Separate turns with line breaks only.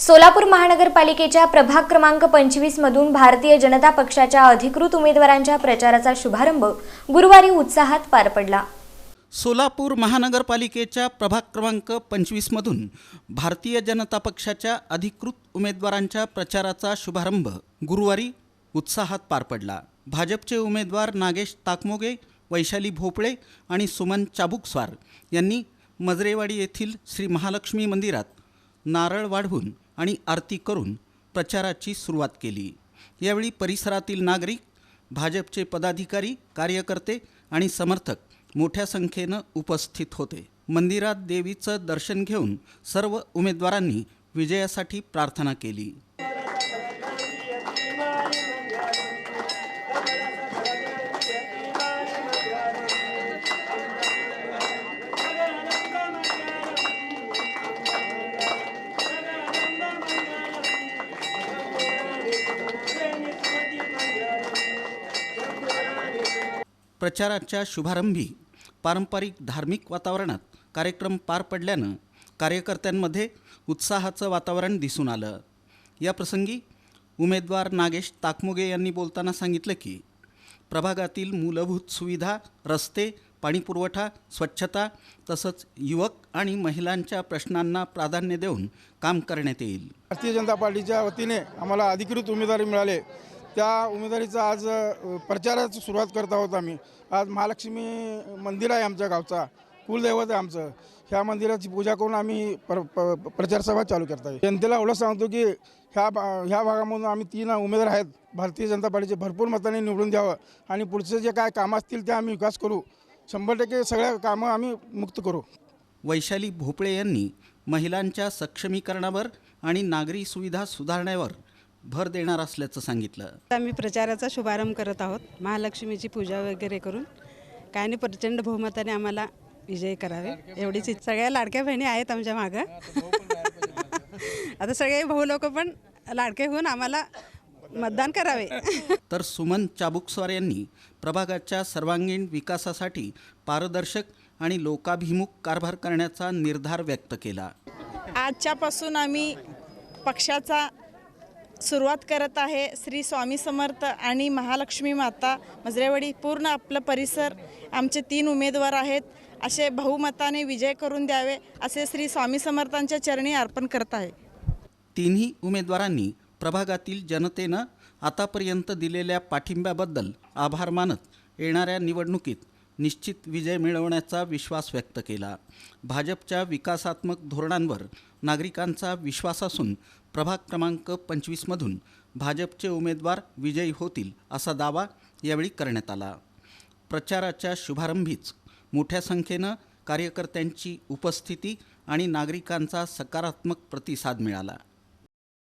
सोलापूर महानगरपालिकेच्या प्रभाग क्रमांक पंचवीस मधून भारतीय जनता पक्षाच्या अधिकृत उमेदवारांच्या प्रचाराचा शुभारंभ गुरुवारी उत्साहात पार पडला.
सोलापूर महानगरपालिकेच्या प्रभाग क्रमांक पंचवीसमधून भारतीय जनता पक्षाच्या अधिकृत उमेदवारांच्या प्रचाराचा शुभारंभ गुरुवारी उत्साहात पार पडला. भाजपचे उमेदवार नागेश ताकमोगे वैशाली भोपळे आणि सुमन चाबुकस्वार यांनी मजरेवाडी येथील श्री महालक्ष्मी मंदिरात नारळ वाढवून आणि आरती करून प्रचाराची सुरुवात केली. यावेळी परिसरातील नागरिक भाजपचे पदाधिकारी कार्यकर्ते आणि समर्थक मोठ्या संख्येनं उपस्थित होते. मंदिरात देवीचं दर्शन घेऊन सर्व उमेदवारांनी विजयासाठी प्रार्थना केली. प्रचाराच्या शुभारंभी पारंपरिक धार्मिक वातावरणात कार्यक्रम पार पडल्यानं कार्यकर्त्यांमध्ये उत्साहाचं वातावरण दिसून आलं. या प्रसंगी उमेदवार नागेश ताकमोगे यांनी बोलताना सांगितलं की प्रभागातील मूलभूत सुविधा रस्ते पाणीपुरवठा स्वच्छता तसंच युवक आणि महिलांच्या प्रश्नांना प्राधान्य देऊन काम करण्यात येईल.
भारतीय जनता पार्टीच्या वतीने आम्हाला अधिकृत उमेदवारी मिळाले. त्या उमेदवारीचा आज प्रचाराची सुरुवात करत आहोत आम्ही. आज महालक्ष्मी मंदिर आहे आमच्या गावचा. कुलदैवत आहे आमचं. ह्या मंदिराची पूजा करून आम्ही प्र प- प्रचारसभा चालू करत आहे. जनतेला एवढं सांगतो की ह्या भा- ह्या भागामधून आम्ही तीन उमेदवार आहेत. भारतीय जनता पार्टीचे भरपूर मताने निवडून द्यावं आणि पुढचे जे काय कामं असतील ते आम्ही विकास करू. शंभर टक्के सगळ्या कामं आम्ही मुक्त करू.
वैशाली भोपळे यांनी महिलांच्या सक्षमीकरणावर आणि नागरी सुविधा सुधारण्यावर भर देणार असल्याचं सांगितलं.
आम्ही प्रचाराचा शुभारंभ करत आहोत महालक्ष्मीची पूजा वगैरे करून. काय नाही प्रचंड बहुमताने आम्हाला विजय करावे. एवढीच सगळ्या लाडक्या बहिणी आहेत आमच्या मागं. आता सगळे भाऊ लोक पण लाडके होऊन आम्हाला मतदान करावे.
तर सुमन चाबुकस्वार यांनी प्रभागाच्या सर्वांगीण विकासासाठी पारदर्शक आणि लोकाभिमुख कारभार करण्याचा निर्धार व्यक्त केला.
आजच्यापासून आम्ही पक्षाचा सुरुवात करत आहे श्री स्वामी समर्थ आणि महालक्ष्मी माता मजरेवाडी. पूर्ण आपलं परिसर आमचे तीन उमेदवार आहेत. असे बहुमताने विजय करून द्यावे असे श्री स्वामी समर्थांच्या चरणी अर्पण करत आहे.
तिन्ही उमेदवारांनी प्रभागातील जनतेनं आतापर्यंत दिलेल्या पाठिंब्याबद्दल आभार मानत येणाऱ्या निवडणुकीत निश्चित विजय मिळवण्याचा विश्वास व्यक्त केला. भाजपच्या विकासात्मक धोरणांवर नागरिकांचा विश्वास असून प्रभाग क्रमांक पंचवीसमधून भाजपचे उमेदवार विजयी होतील असा दावा यावेळी करण्यात आला. प्रचाराच्या शुभारंभीच मोठ्या संख्येनं कार्यकर्त्यांची उपस्थिती आणि नागरिकांचा सकारात्मक प्रतिसाद मिळाला.